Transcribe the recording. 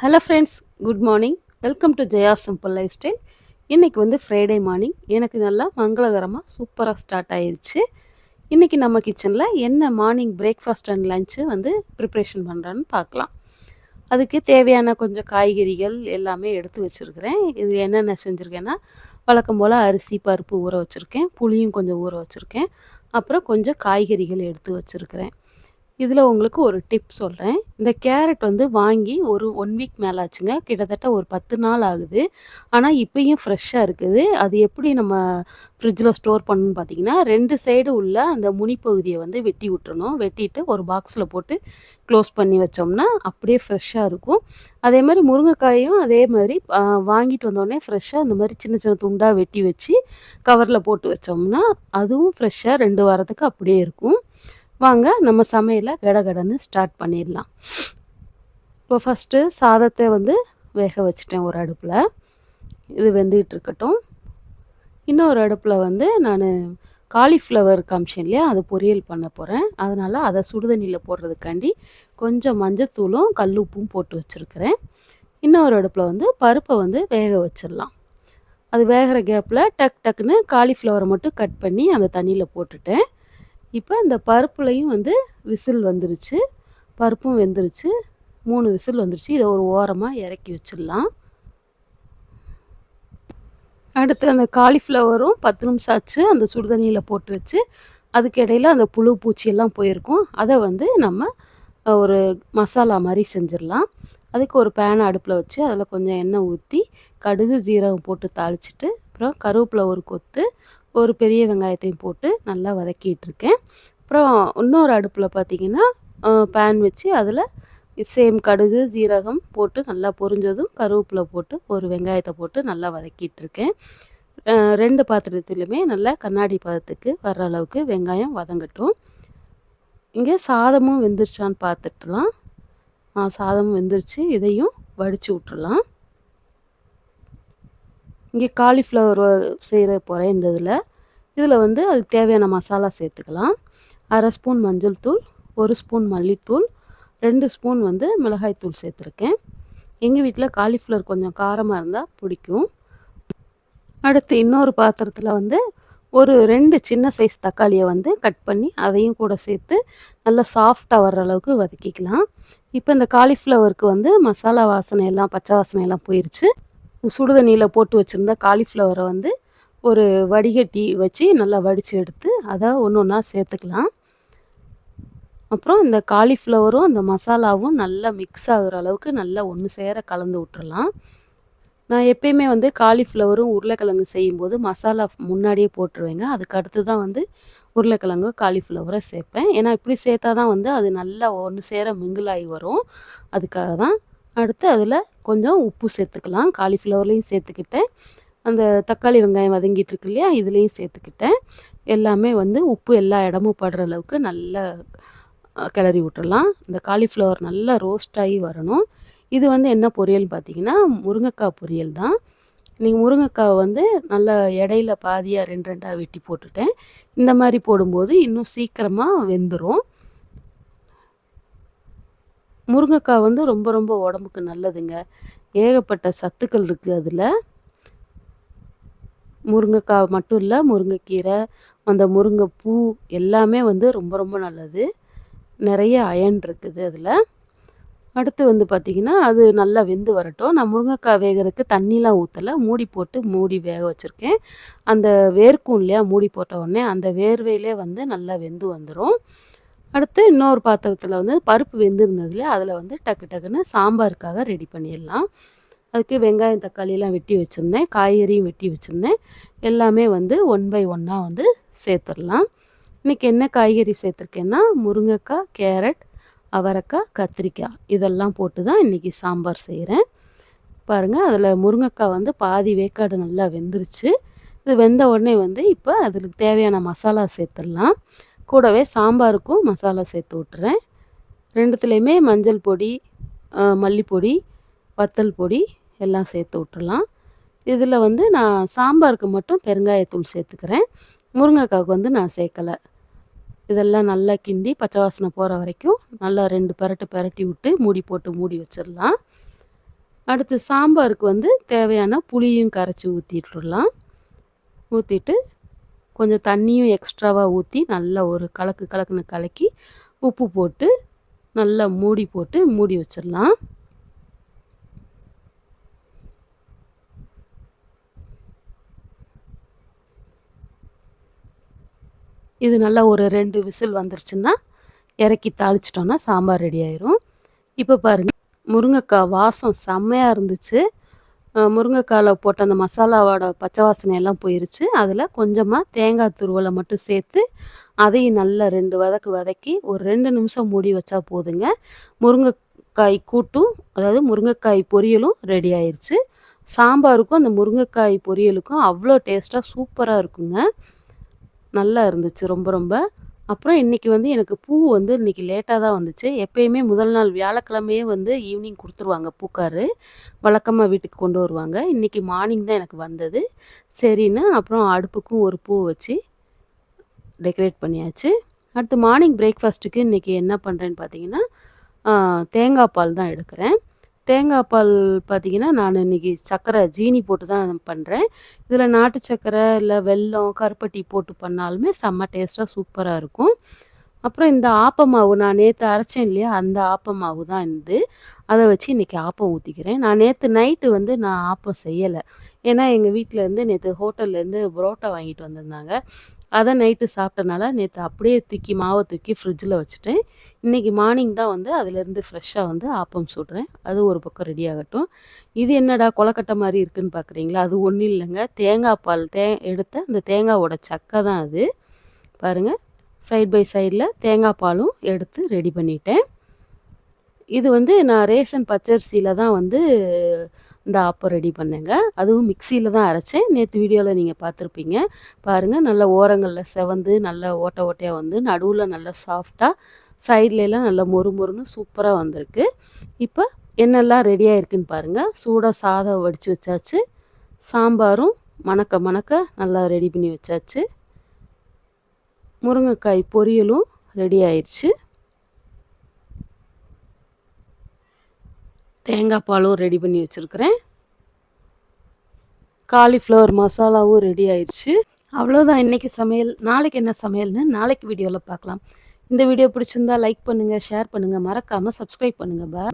Hello friends good morning welcome to Jaya simple life style இன்றைக்கி வந்து Friday morning எனக்கு நல்லா மங்களகரமாக சூப்பராக ஸ்டார்ட் ஆயிடுச்சு இன்றைக்கி நம்ம கிச்சனில் என்ன மார்னிங் பிரேக்ஃபாஸ்ட் அண்ட் லஞ்சு வந்து ப்ரிப்ரேஷன் பண்ணுறான்னு பார்க்கலாம். அதுக்கு தேவையான கொஞ்சம் காய்கறிகள் எல்லாமே எடுத்து வச்சுருக்கிறேன். இது என்னென்ன செஞ்சுருக்கேன்னா வழக்கம் போல் அரிசி பருப்பு ஊற வச்சுருக்கேன். புளியும் கொஞ்சம் ஊற வச்சுருக்கேன். அப்புறம் கொஞ்சம் காய்கறிகள் எடுத்து வச்சுருக்கிறேன். இதில் உங்களுக்கு ஒரு டிப் சொல்கிறேன் இந்த கேரட் வந்து வாங்கி ஒரு ஒன் வீக் மேலே ஆச்சுங்க. கிட்டத்தட்ட ஒரு பத்து நாள் ஆகுது. ஆனால் இப்போயும் ஃப்ரெஷ்ஷாக இருக்குது. அது எப்படி நம்ம ஃப்ரிட்ஜில் ஸ்டோர் பண்ணணும்னு பார்த்தீங்கன்னா ரெண்டு சைடு உள்ள அந்த முனிப்பகுதியை வந்து வெட்டி விட்டுறணும். வெட்டிட்டு ஒரு பாக்ஸில் போட்டு க்ளோஸ் பண்ணி வச்சோம்னா அப்படியே ஃப்ரெஷ்ஷாக இருக்கும். அதே மாதிரி முருங்கைக்காயும் அதே மாதிரி வாங்கிட்டு வந்தோடனே ஃப்ரெஷ்ஷாக அந்த மாதிரி சின்ன சின்ன துண்டாக வெட்டி வச்சு கவரில் போட்டு வச்சோம்னா அதுவும் ஃப்ரெஷ்ஷாக ரெண்டு வாரத்துக்கு அப்படியே இருக்கும். வாங்க நம்ம சமையலை கடகடன்னு ஸ்டார்ட் பண்ணிடலாம். இப்போ ஃபஸ்ட்டு சாதத்தை வந்து வேக வச்சுட்டேன் ஒரு அடுப்பில். இது வெந்துக்கிட்டு இருக்கட்டும். இன்னொரு அடுப்பில் வந்து நான் காலிஃப்ளவர் காமிச்சேன் இல்லையா அது பொரியல் பண்ண போகிறேன் அதனால் அதை சுடுதண்ணியில் போடுறதுக்காண்டி கொஞ்சம் மஞ்சத்தூளும் கல் உப்பும் போட்டு வச்சுருக்கிறேன். இன்னொரு அடுப்பில் வந்து பருப்பை வந்து வேக வச்சிடலாம். அது வேகிற கேப்பில் டக் டக்குன்னு காலிஃப்ளவரை மட்டும் கட் பண்ணி அந்த தண்ணியில் போட்டுட்டேன். இப்போ இந்த பருப்புலையும் வந்து விசில் வந்துருச்சு. பருப்பும் வெந்துருச்சு. மூணு விசில் வந்துருச்சு. இதை ஒரு ஓரமாக இறக்கி வச்சிடலாம். அடுத்து அந்த காலிஃப்ளவரும் பத்து நிமிஷம் ஆச்சு. அந்த சுடுதண்ணியில் போட்டு வச்சு அதுக்கு இடையில அந்த புழு பூச்சியெல்லாம் போயிருக்கும். அதை வந்து நம்ம ஒரு மசாலா மாதிரி செஞ்சிடலாம். அதுக்கு ஒரு பேனை அடுப்பில் வச்சு அதில் கொஞ்சம் எண்ணெய் ஊற்றி கடுகு ஜீரகம் போட்டு தாளிச்சிட்டு அப்புறம் கருவேப்பிலை ஒரு கொத்து ஒரு பெரிய வெங்காயத்தையும் போட்டு நல்லா வதக்கிட்டு இருக்கேன் அப்புறம் இன்னொரு அடுப்பில் பார்த்தீங்கன்னா பேன் வச்சு அதில் சேம் கடுகு ஜீரகம் போட்டு நல்லா பொரிஞ்சதும் கருவேப்பிலை போட்டு ஒரு வெங்காயத்தை போட்டு நல்லா வதக்கிட்டுருக்கேன். ரெண்டு பாத்திரத்துலையுமே நல்லா கண்ணாடி பதத்துக்கு வர்ற அளவுக்கு வெங்காயம் வதங்கட்டும். இங்கே சாதமும் வெந்துருச்சான்னு பார்த்துட்டுலாம். சாதமும் வெந்துருச்சு. இதையும் வடித்து விட்டுறலாம். இங்கே காலிஃப்ளவர் செய்கிற போகிறேன் இந்த இதில் இதில் வந்து அதுக்கு தேவையான மசாலா சேர்த்துக்கலாம். அரை ஸ்பூன் மஞ்சள் தூள் ஒரு ஸ்பூன் மல்லித்தூள் ரெண்டு ஸ்பூன் வந்து மிளகாய்த்தூள் சேர்த்துருக்கேன். எங்கள் வீட்டில் காலிஃப்ளவர் கொஞ்சம் காரமாக இருந்தால் பிடிக்கும். அடுத்து இன்னொரு பாத்திரத்தில் வந்து ஒரு ரெண்டு சின்ன சைஸ் தக்காளியை வந்து கட் பண்ணி அதையும் கூட சேர்த்து நல்லா சாஃப்டாக வர்ற அளவுக்கு வதக்கிக்கலாம். இப்போ இந்த காலிஃப்ளவருக்கு வந்து மசாலா வாசனை எல்லாம் பச்சை வாசனை எல்லாம் போயிடுச்சு சுடுதண்ணியில் போட்டு வச்சுருந்த காலிஃப்ளவரை வந்து ஒரு வடிகட்டி வச்சு நல்லா வடித்து எடுத்து அதை ஒன்று ஒன்றா சேர்த்துக்கலாம். அப்புறம் இந்த காலிஃப்ளவரும் அந்த மசாலாவும் நல்லா மிக்ஸ் ஆகுற அளவுக்கு நல்லா ஒன்று சேர கலந்து விட்டுறலாம். நான் எப்பயுமே வந்து காலிஃப்ளவரும் உருளைக்கிழங்கு செய்யும்போது மசாலா முன்னாடியே போட்டுருவேங்க. அதுக்கு அடுத்து தான் வந்து உருளைக்கிழங்கு காலிஃப்ளவரை சேர்ப்பேன். ஏன்னா இப்படி சேர்த்தா தான் வந்து அது நல்லா ஒன்று சேர மிங்கிளாகி வரும். அதுக்காக தான் அடுத்து அதில் கொஞ்சம் உப்பு சேர்த்துக்கலாம். காலிஃப்ளவர்லேயும் சேர்த்துக்கிட்டேன். அந்த தக்காளி வெங்காயம் வதங்கிட்டு இருக்கு இல்லையா இதுலேயும் சேர்த்துக்கிட்டேன். எல்லாமே வந்து உப்பு எல்லா இடமும் படுற அளவுக்கு நல்லா கிளறி விட்டுறலாம் இந்த காலிஃப்ளவர் நல்லா ரோஸ்ட் ஆகி வரணும். இது வந்து என்ன பொரியல் பார்த்தீங்கன்னா முருங்கைக்காய் பொரியல் தான். நீங்கள் முருங்கைக்காய் வந்து நல்லா இடையில பாதியாக ரெண்டு ரெண்டாக வெட்டி போட்டுட்டேன். இந்த மாதிரி போடும்போது இன்னும் சீக்கிரமாக வெந்துடும் முருங்கைக்காய் வந்து ரொம்ப ரொம்ப உடம்புக்கு நல்லதுங்க. ஏகப்பட்ட சத்துக்கள் இருக்குது அதில். முருங்கைக்காய் மட்டும் இல்லை முருங்கைக்கீரை அந்த முருங்கை பூ எல்லாமே வந்து ரொம்ப ரொம்ப நல்லது. நிறைய அயன் இருக்குது அதில். அடுத்து வந்து பார்த்திங்கன்னா அது நல்லா வெந்து வரட்டும். நான் முருங்கைக்காய் வேகிறதுக்கு தண்ணிலாம் ஊற்றலை மூடி போட்டு மூடி வேக வச்சுருக்கேன். அந்த வேர்க்கும் இல்லையா மூடி போட்ட உடனே அந்த வேர்வையிலே வந்து நல்லா வெந்து வந்துடும் அடுத்து இன்னொரு பாத்திரத்தில் வந்து பருப்பு வெந்திருந்ததுல அதில் வந்து டக்கு டக்குன்னு சாம்பாருக்காக ரெடி பண்ணிடலாம். அதுக்கு வெங்காயம் தக்காளியெலாம் வெட்டி வச்சுருந்தேன். காய்கறியும் வெட்டி வச்சுருந்தேன். எல்லாமே வந்து ஒன் பை ஒன்னாக வந்து சேர்த்துடலாம். இன்றைக்கி என்ன காய்கறி சேர்த்துருக்கேன்னா முருங்கைக்காய் கேரட் அவரைக்காய் கத்திரிக்காய். இதெல்லாம் போட்டு தான் இன்றைக்கி சாம்பார் செய்கிறேன் பாருங்கள் அதில் முருங்கைக்காய் வந்து பாதி வேக்காடு நல்லா வெந்துருச்சு. இது வெந்த உடனே வந்து இப்போ அதுக்கு தேவையான மசாலா சேர்த்துடலாம். கூடவே சாம்பாருக்கும் மசாலா சேர்த்து விட்டுறேன். ரெண்டுத்துலேயுமே மஞ்சள் பொடி மல்லிப்பொடி வத்தல் பொடி எல்லாம் சேர்த்து விட்டுடலாம். இதில் வந்து நான் சாம்பாருக்கு மட்டும் பெருங்காயத்தூள் சேர்த்துக்கிறேன். முருங்கைக்காவுக்கு வந்து நான் சேர்க்கலை. இதெல்லாம் நல்லா கிண்டி பச்சை வாசனை போகிற வரைக்கும் நல்லா ரெண்டு பரட்டு பரட்டி விட்டு மூடி போட்டு மூடி வச்சிடலாம். அடுத்து சாம்பாருக்கு வந்து தேவையான புளியும் கரைச்சி ஊற்றிட்டுலாம் ஊற்றிட்டு கொஞ்சம் தண்ணியும் எக்ஸ்ட்ராவாக ஊற்றி நல்லா ஒரு கலக்கு கலக்குன்னு கலக்கி உப்பு போட்டு நல்லா மூடி போட்டு மூடி வச்சிடலாம். இது நல்லா ஒரு ரெண்டு விசில் வந்துருச்சுன்னா இறக்கி தாளிச்சிட்டோன்னா சாம்பார் ரெடி ஆயிரும். இப்போ பாருங்கள் முருங்கைக்காய் வாசம் செம்மையாக இருந்துச்சு. முருங்கைக்காயில் போட்ட அந்த மசாலாவோட பச்சை வாசனை எல்லாம் போயிருச்சு. அதில் கொஞ்சமாக தேங்காய் துருவலை மட்டும் சேர்த்து அதையும் நல்லா ரெண்டு வதக்கு வதக்கி ஒரு ரெண்டு நிமிஷம் மூடி வச்சா போதுங்க. முருங்கைக்காய் கூட்டும் அதாவது முருங்கைக்காய் பொரியலும் ரெடி ஆயிடுச்சு சாம்பாருக்கும் அந்த முருங்கைக்காய் பொரியலுக்கும் அவ்வளோ டேஸ்ட்டாக சூப்பராக இருக்குங்க. நல்லா இருந்துச்சு ரொம்ப ரொம்ப. அப்புறம் இன்றைக்கி வந்து எனக்கு பூ வந்து இன்றைக்கி லேட்டாக தான் வந்துச்சு. எப்பயுமே முதல் நாள் வியாழக்கிழமையே வந்து ஈவினிங் கொடுத்துருவாங்க பூக்காரு. வழக்கமாக வீட்டுக்கு கொண்டு வருவாங்க. இன்றைக்கி மார்னிங் தான் எனக்கு வந்தது. சரின்னு அப்புறம் அடுப்புக்கும் ஒரு பூ வச்சு டெக்கரேட் பண்ணியாச்சு. அடுத்து மார்னிங் பிரேக்ஃபாஸ்ட்டுக்கு இன்றைக்கி என்ன பண்ணுறேன்னு பார்த்தீங்கன்னா தேங்காய் பால் தான் எடுக்கிறேன். தேங்காய் பால் பார்த்திங்கன்னா நான் இன்றைக்கி சர்க்கரை ஜீனி போட்டு தான் பண்ணுறேன் இதில் நாட்டு சர்க்கரை இல்லை வெல்லம் கருப்பட்டி போட்டு பண்ணாலுமே செம்ம டேஸ்ட்டாக சூப்பராக இருக்கும். அப்புறம் இந்த ஆப்ப மாவு நான் நேற்று அரைச்சேன் இல்லையா அந்த ஆப்ப மாவு தான் இருந்து அதை வச்சு இன்றைக்கி ஆப்பம் ஊற்றிக்கிறேன் நான் நேற்று நைட்டு வந்து நான் ஆப்பம் செய்யலை. ஏன்னா எங்கள் வீட்டிலேருந்து நேற்று ஹோட்டல்லேருந்து புரோட்டா வாங்கிட்டு வந்திருந்தாங்க. அதை நைட்டு சாப்பிட்டனால நேற்று அப்படியே தூக்கி மாவை தூக்கி ஃப்ரிட்ஜில் வச்சுட்டேன். இன்றைக்கி மார்னிங் தான் வந்து அதிலேருந்து ஃப்ரெஷ்ஷாக வந்து ஆப்பம் சுடுறேன். அது ஒரு பக்கம் ரெடி ஆகட்டும். இது என்னடா கொலக்கட்டை மாதிரி இருக்குதுன்னு பார்க்குறீங்களா அது ஒன்றும் இல்லைங்க. தேங்காய் பால் தே எடுத்த அந்த தேங்காவோட சக்கை தான் அது. பாருங்கள் சைட் பை சைடில் தேங்காய் பாலும் எடுத்து ரெடி பண்ணிட்டேன். இது வந்து நான் ரேஷன் பச்சரிசியில் தான் வந்து இந்த ஆப்பம் ரெடி பண்ணேங்க. அதுவும் மிக்சியில் தான் அரைச்சேன். நேற்று வீடியோவில் நீங்கள் பார்த்துருப்பீங்க. பாருங்கள் நல்ல ஓரங்களில் செவந்து நல்ல ஓட்ட ஓட்டையாக வந்து நடுவில் நல்லா சாஃப்டாக சைட்லலாம் நல்லா மொறு மொறுன்னு சூப்பராக வந்திருக்கு. இப்போ என்னெல்லாம் ரெடியாக இருக்குன்னு பாருங்கள் சூடாக சாதம் வடித்து வச்சாச்சு. சாம்பாரும் மணக்க மணக்க நல்லா ரெடி பண்ணி வச்சாச்சு. முருங்கைக்காய் பொரியலும் ரெடி ஆயிடுச்சு தேங்காய் பாலும் ரெடி பண்ணி வச்சுருக்கிறேன். காலிஃப்ளவர் மசாலாவும் ரெடி ஆயிடுச்சு. அவ்வளோதான் இன்றைக்கி சமையல். நாளைக்கு என்ன சமையல்னு நாளைக்கு வீடியோவில் பார்க்கலாம். இந்த வீடியோ பிடிச்சிருந்தா லைக் பண்ணுங்கள் ஷேர் பண்ணுங்கள் மறக்காமல் சப்ஸ்கிரைப் பண்ணுங்கள் பா